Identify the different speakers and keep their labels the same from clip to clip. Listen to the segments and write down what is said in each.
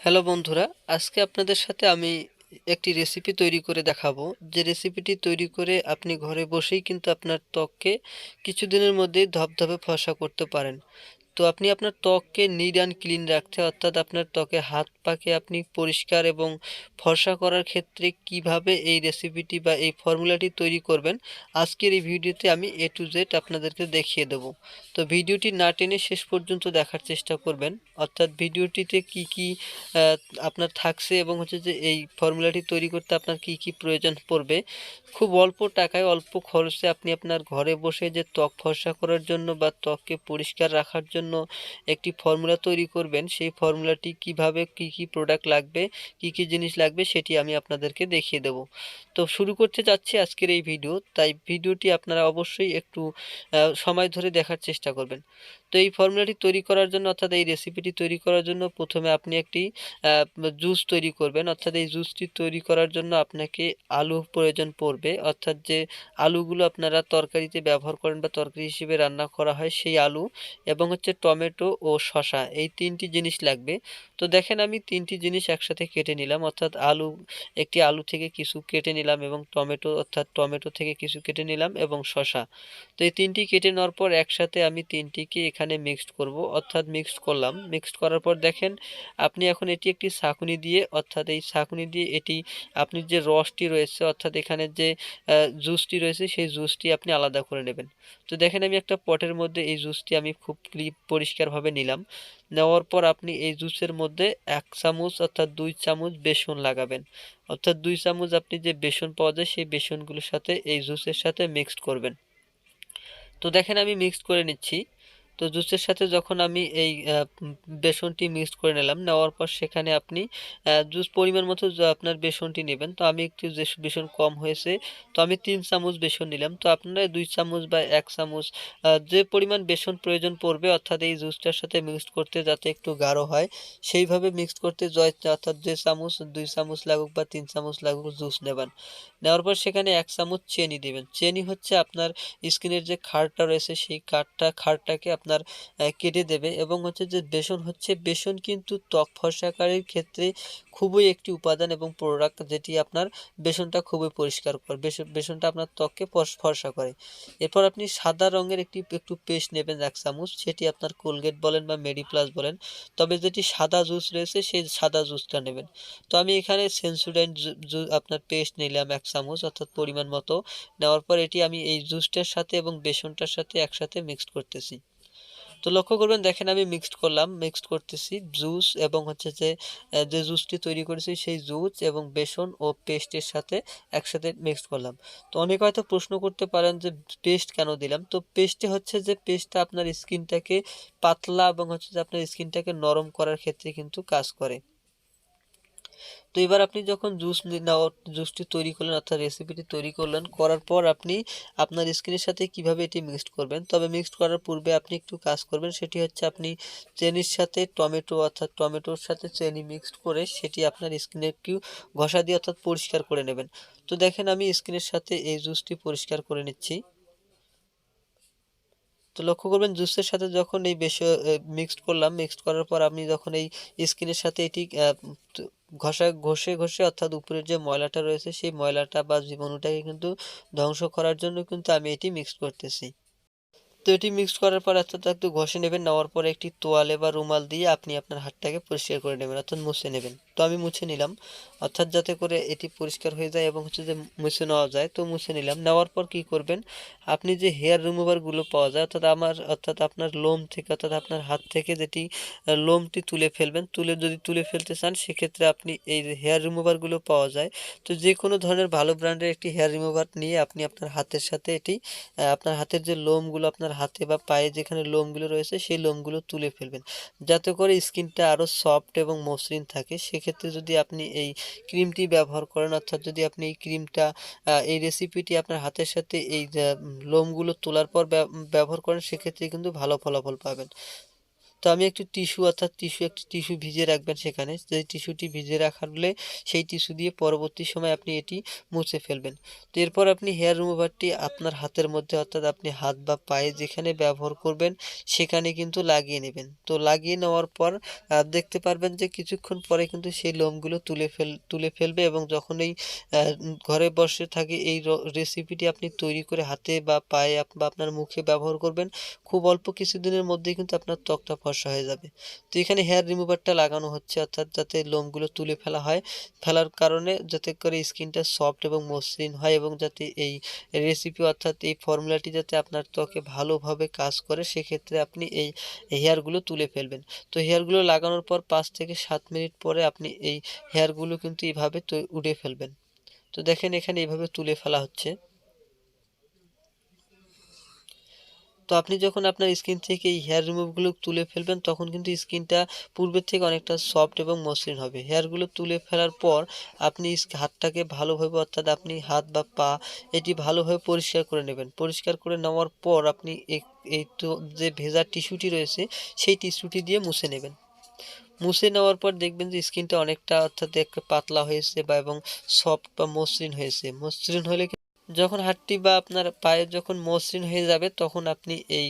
Speaker 1: Hello বন্ধুরা, আজকে আপনাদের সাথে আমি একটি রেসিপি তৈরি করে দেখাবো। যে রেসিপিটি তৈরি করে আপনি ঘরে বসেই কিন্তু আপনার ত্বককে কিছুদিনের মধ্যেই ধপধপে ফসা করতে পারেন। তো আপনি আপনার ত্বককে নিড অ্যান্ড ক্লিন রাখতে, অর্থাৎ আপনার ত্বকে হাত পাকে আপনি পরিষ্কার এবং ফর্সা করার ক্ষেত্রে কীভাবে এই রেসিপিটি বা এই ফর্মুলাটি তৈরি করবেন, আজকের এই ভিডিওতে আমি এ টু জেড আপনাদেরকে দেখিয়ে দেব। তো ভিডিওটি না টেনে শেষ পর্যন্ত দেখার চেষ্টা করবেন, অর্থাৎ ভিডিওটিতে কি কি আপনার থাকছে এবং হচ্ছে যে এই ফর্মুলাটি তৈরি করতে আপনার কি কি প্রয়োজন পড়বে, খুব অল্প টাকায়, অল্প খরচে আপনি আপনার ঘরে বসে যে ত্বক ফর্সা করার জন্য বা ত্বককে পরিষ্কার রাখার জন্য একটি ফর্মুলা তৈরি করবেন। সেই ফর্মুলাটি কীভাবে কি কি প্রোডাক্ট লাগবে, কি কি জিনিস লাগবে সেটি আমি আপনাদেরকে দেখিয়ে দেব। তো শুরু করতে যাচ্ছি আজকের এই ভিডিও তাই ভিডিওটি আপনারা অবশ্যই একটু সময় ধরে দেখার চেষ্টা করবেন। তো এই ফর্মুলাটি তৈরি করার জন্য, অর্থাৎ এই রেসিপিটি তৈরি করার জন্য প্রথমে আপনি একটি জুস তৈরি করবেন। অর্থাৎ এই জুসটি তৈরি করার জন্য আপনাকে আলু প্রয়োজন পড়বে। অর্থাৎ যে আলুগুলো আপনারা তরকারিতে ব্যবহার করেন বা তরকারি হিসেবে রান্না করা হয়, সেই আলু এবং হচ্ছে টমেটো ও শশা এই তিনটি জিনিস লাগবে। তো দেখেন আমি তিনটি জিনিস একসাথে কেটে নিলাম। অর্থাৎ আলু, একটি আলু থেকে কিছু কেটে নিলাম এবং টমেটো, অর্থাৎ টমেটো থেকে কিছু কেটে নিলাম এবং শশা তো এই তিনটি কেটে নেওয়ার পর একসাথে আমি তিনটিকে এখানে মিক্সড করব, অর্থাৎ মিক্সড করলাম। মিক্সড করার পর দেখেন, আপনি এখন এটি একটি ছাঁকুনি দিয়ে, অর্থাৎ এই ছাঁকুনি দিয়ে এটি, আপনি যে রসটি রয়েছে, অর্থাৎ এখানে যে জুসটি রয়েছে, সেই জুসটি আপনি আলাদা করে নেবেন। তো দেখেন আমি একটা পটের মধ্যে এই জুসটি আমি খুব পরিষ্কারভাবে নিলাম। নেওয়ার পর আপনি এই জুসের মধ্যে এক চামচ, অর্থাৎ দুই চামচ বেসন লাগাবেন। অর্থাৎ দুই চামচ আপনি যে বেসন পাওয়া যায়, সেই বেসনগুলোর সাথে এই জুসের সাথে মিক্সড করবেন। তো দেখেন আমি মিক্সড করে নিচ্ছি। তো জুসের সাথে যখন আমি এই বেসনটি মিক্সড করে নিলাম, নেওয়ার পর সেখানে আপনি জুস পরিমাণ মতো আপনার বেসনটি নেবেন। তো আমি একটু যে বেসন কম হয়েছে, তো আমি তিন চামচ বেসন নিলাম। তো আপনারা দুই চামচ বা এক চামচ যে পরিমাণ বেসন প্রয়োজন পড়বে, অর্থাৎ এই জুসটার সাথে মিক্সড করতে যাতে একটু গাঢ় হয়, সেইভাবে মিক্সড করতে জয়, অর্থাৎ যে চামচ, দুই চামচ লাগুক বা তিন চামচ লাগুক জুস নেবেন। নেওয়ার পর সেখানে এক চামচ চিনি দিবেন। চিনি হচ্ছে আপনার স্কিনের যে খাড়টা রয়েছে, সেই খাড়টা খাড়টাকে আপনার আহ, কেটে দেবে এবং হচ্ছে যে বেসন হচ্ছে বেসন কিন্তু ত্বক ফর্সাকারীর ক্ষেত্রে খুবই একটি উপাদান এবং প্রোডাক্ট যেটি আপনার বেসনটা খুবই পরিষ্কার করে বেসনটা আপনার ত্বককে ফর্সা করে। এরপর আপনি সাদা রঙের একটি একটু পেস্ট নেবেন এক চামচ সেটি আপনার কোলগেট বলেন বা মেডিপ্লাস বলেন তবে যেটি সাদা জুস রয়েছে সেই সাদা জুসটা নেবেন। তো আমি এখানে সেন্সুডাইন আপনার পেস্ট নিলাম এক চামচ অর্থাৎ পরিমাণ মতো নেওয়ার পর এটি আমি এই জুসটার সাথে এবং বেসনটার সাথে একসাথে মিক্সড করতেছি। তো লক্ষ্য করবেন, দেখেন আমি মিক্সড করলাম মিক্সড করতেছি জুস এবং হচ্ছে যে যে জুসটি তৈরি করেছি সেই জুস এবং বেসন ও পেস্টের সাথে একসাথে মিক্সড করলাম। তো অনেকে হয়তো প্রশ্ন করতে পারেন যে পেস্ট কেন দিলাম? তো পেস্টে হচ্ছে যে পেস্টটা আপনার স্কিনটাকে পাতলা এবং হচ্ছে যে আপনার স্কিনটাকে নরম করার ক্ষেত্রে কিন্তু কাজ করে। তো এবার আপনি যখন জুস নেওয়া জুসটি তৈরি করলেন, অর্থাৎ রেসিপিটি তৈরি করলেন, করার পর আপনি আপনার স্কিনের সাথে কীভাবে এটি মিক্সড করবেন? তবে মিক্সড করার পূর্বে আপনি একটু কাজ করবেন, সেটি হচ্ছে আপনি চেনির সাথে টমেটো, অর্থাৎ টমেটোর সাথে চেনি মিক্সড করে সেটি আপনার স্কিনে একটু ঘষা দিয়ে অর্থাৎ পরিষ্কার করে নেবেন। তো দেখেন আমি স্কিনের সাথে এই জুসটি পরিষ্কার করে নিচ্ছি। তো লক্ষ্য করবেন জুসের সাথে যখন এই বেশ মিক্সড করলাম মিক্সড করার পর আপনি যখন এই স্কিনের সাথে এটি ঘষা, ঘষে ঘষে অর্থাৎ উপরের যে ময়লাটা রয়েছে, সেই ময়লাটা বা জীবাণুটাকে কিন্তু ধ্বংস করার জন্য কিন্তু আমি এটি মিক্সড করতেছি। তো এটি মিক্স করার পর অর্থাৎ একটু ঘষে নেবেন, নেওয়ার পরে একটি তোয়ালে বা রুমাল দিয়ে আপনি আপনার হাতটাকে পরিষ্কার করে নেবেন, অর্থাৎ মুছে নেবেন। তো আমি মুছে নিলাম, অর্থাৎ যাতে করে এটি পরিষ্কার হয়ে যায় এবং হচ্ছে যে মুছে নেওয়া যায়, তো মুছে নিলাম। নেওয়ার পর কি করবেন, আপনি যে হেয়ার রিমুভারগুলো পাওয়া যায়, অর্থাৎ আমার, অর্থাৎ আপনার লোম থেকে, অর্থাৎ আপনার হাত থেকে যেটি লোমটি তুলে ফেলবেন, তুলে যদি তুলে ফেলতে চান, সেক্ষেত্রে আপনি এই হেয়ার রিমুভারগুলো পাওয়া যায়, তো যে কোনো ধরনের ভালো ব্র্যান্ডের একটি হেয়ার রিমুভার নিয়ে আপনি আপনার হাতের সাথে এটি আপনার হাতের যে লোমগুলো আপনার হাতে বা পায়ে যেখানে লোমগুলো রয়েছে, সেই লোমগুলো তুলে ফেলবেন। যাতে করে স্কিনটা আরও সফট এবং মসৃণ থাকে। সেক্ষেত্রে যদি আপনি এই ক্রিমটি ব্যবহার করেন, অর্থাৎ যদি আপনি এই ক্রিমটা এই রেসিপিটি আপনার হাতের সাথে এই লোমগুলো তোলার পর ব্যব- ব্যবহার করেন, সেক্ষেত্রে কিন্তু ভালো ফলাফল পাবেন। তো আমি একটু টিস্যু, অর্থাৎ টিস্যু একটু টিস্যু ভিজিয়ে রাখবেন সেখানে। যে টিস্যুটি ভিজিয়ে রাখলে সেই টিস্যু দিয়ে পরবর্তী সময় আপনি এটি মুছে ফেলবেন। তো এরপর আপনি হেয়ার রিমুভারটি আপনার হাতের মধ্যে, অর্থাৎ আপনি হাত বা পায়ে যেখানে ব্যবহার করবেন সেখানে কিন্তু লাগিয়ে নেবেন। তো লাগিয়ে নেওয়ার পর দেখতে পারবেন যে কিছুক্ষণ পরে কিন্তু সেই লোমগুলো তুলে ফেল, তুলে ফেলবে এবং যখন এই ঘরে বসে থাকে এই রেসিপিটি আপনি তৈরি করে হাতে বা পায়ে বা আপনার মুখে ব্যবহার করবেন, খুব অল্প কিছুদিনের মধ্যেই কিন্তু আপনার ত্বকটা ফর্সা হয়ে যাবে। তো এখানে হেয়ার রিমুভারটা লাগানো হচ্ছে, অর্থাৎ যাতে লোমগুলো তুলে ফেলা হয়। ফেলার কারণে যাতে করে স্কিনটা সফট এবং মসৃণ হয় এবং যাতে এই রেসিপি অর্থাৎ এই ফর্মুলাটি যাতে আপনার ত্বকে ভালোভাবে কাজ করে, সেক্ষেত্রে আপনি এই হেয়ারগুলো তুলে ফেলবেন। তো হেয়ারগুলো লাগানোর পর পাঁচ থেকে সাত মিনিট পরে আপনি এই হেয়ারগুলো কিন্তু এইভাবে উড়ে ফেলবেন। তো দেখেন এখানে এইভাবে তুলে ফেলা হচ্ছে। তো আপনি যখন আপনার স্কিন থেকে এই হেয়ার রিমুভগুলো তুলে ফেলবেন, তখন কিন্তু স্কিনটা পূর্বের থেকে অনেকটা সফট এবং মসৃণ হবে। হেয়ারগুলো তুলে ফেলার পর আপনি হাতটাকে ভালোভাবে, অর্থাৎ আপনি হাত বা পা এটি ভালোভাবে পরিষ্কার করে নেবেন। পরিষ্কার করে নেওয়ার পর আপনি এই তো যে ভেজা টিস্যুটি রয়েছে, সেই টিস্যুটি দিয়ে মুছে নেবেন। মুছে নেওয়ার পর দেখবেন যে স্কিনটা অনেকটা, অর্থাৎ একটা পাতলা হয়েছে বা এবং সফট বা মসৃণ হয়েছে। মসৃণ হলে যখন হাতটি বা আপনার পায়ে যখন মসৃণ হয়ে যাবে, তখন আপনি এই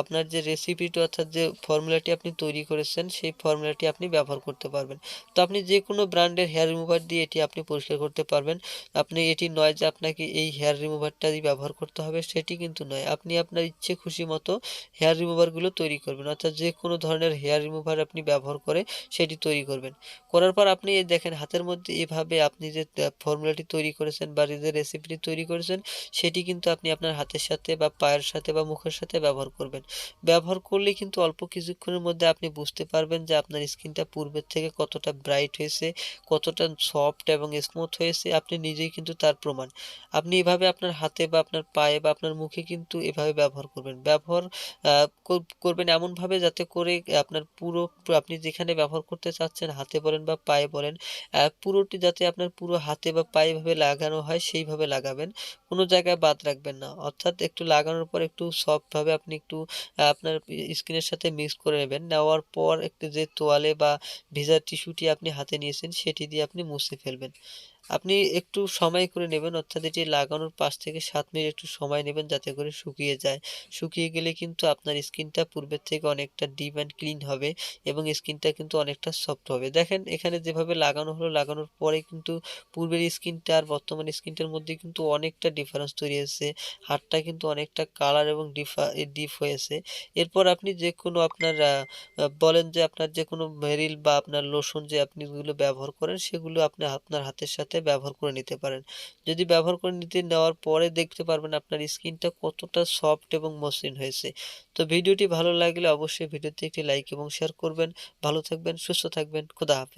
Speaker 1: আপনার যে রেসিপিটি অর্থাৎ যে ফর্মুলাটি আপনি তৈরি করেছেন, সেই ফর্মুলাটি আপনি ব্যবহার করতে পারবেন। তো আপনি যে কোনো ব্র্যান্ডের হেয়ার রিমুভার দিয়ে এটি আপনি পরিষ্কার করতে পারবেন। আপনি এটি নয় যে আপনাকে এই হেয়ার রিমুভারটা দিয়ে ব্যবহার করতে হবে, সেটি কিন্তু নয়। আপনি আপনার ইচ্ছে খুশি মতো হেয়ার রিমুভারগুলো তৈরি করবেন। অর্থাৎ যে কোনো ধরনের হেয়ার রিমুভার আপনি ব্যবহার করে সেটি তৈরি করবেন। করার পর আপনি দেখেন, হাতের মধ্যে এভাবে আপনি যে ফর্মুলাটি তৈরি করেছেন বা যে রেসিপিটি তৈরি করেছেন, সেটি কিন্তু আপনি আপনার হাতের সাথে বা পায়ের সাথে বা মুখের সাথে ব্যবহার করবেন। ব্যবহার করলে কিন্তু অল্প কিছুক্ষণের মধ্যে আপনি বুঝতে পারবেন যে আপনার স্কিনটা পূর্বের থেকে কতটা ব্রাইট হয়েছে, কতটা সফট এবং স্মুথ হয়েছে, আপনি নিজেই কিন্তু তার প্রমাণ। আপনি এভাবে আপনার হাতে বা আপনার পায়ে বা আপনার মুখে কিন্তু এভাবে ব্যবহার করবেন। ব্যবহার করবেন এমনভাবে যাতে করে আপনার পুরো, আপনি যেখানে ব্যবহার করতে চাচ্ছেন, হাতে বলেন বা পায়ে বলেন পুরোটি যাতে আপনার পুরো হাতে বা পায়ে ভাবে লাগানো হয়, সেইভাবে লাগাবেন। কোনো জায়গায় বাদ রাখবেন না। অর্থাৎ একটু লাগানোর পর একটু সফটভাবে আপনি একটু আপনার স্কিনের সাথে মিক্স করে নেবেন। নেওয়ার পর একটু যে তোয়ালে বা ভিজা টিস্যুটি আপনি হাতে নিয়েছেন, সেটি দিয়ে আপনি মুছে ফেলবেন। আপনি একটু সময় করে নেবেন, অর্থাৎ এটি লাগানোর পাঁচ থেকে সাত মিনিট একটু সময় নেবেন যাতে করে শুকিয়ে যায়। শুকিয়ে গেলে কিন্তু আপনার স্কিনটা পূর্বের থেকে অনেকটা ডিপ অ্যান্ড ক্লিন হবে এবং স্কিনটা কিন্তু অনেকটা সফট হবে। দেখেন, এখানে যেভাবে লাগানো হলো, লাগানোর পরে কিন্তু পূর্বের স্কিনটা আর বর্তমান স্কিনটার মধ্যে কিন্তু অনেকটা ডিফারেন্স তৈরি হয়েছে। হাতটা কিন্তু অনেকটা কালার এবং ডিফা ডিপ হয়েছে। এরপর আপনি যে কোনো আপনার বলেন যে আপনার যে কোনো মেরিল বা আপনার লোশন যে আপনি যেগুলো ব্যবহার করেন, সেগুলো আপনি আপনার হাতের সাথে ব্যবহার করে নিতে পারেন। যদি ব্যবহার করে নিতে নেওয়ার পরে দেখতে পারবেন আপনার স্কিনটা কতটা সফট এবং মসৃণ হয়েছে। তো ভিডিওটি ভালো লাগলে অবশ্যই ভিডিওতে একটি লাইক এবং শেয়ার করবেন। ভালো থাকবেন, সুস্থ থাকবেন। খুদা হাফেজ।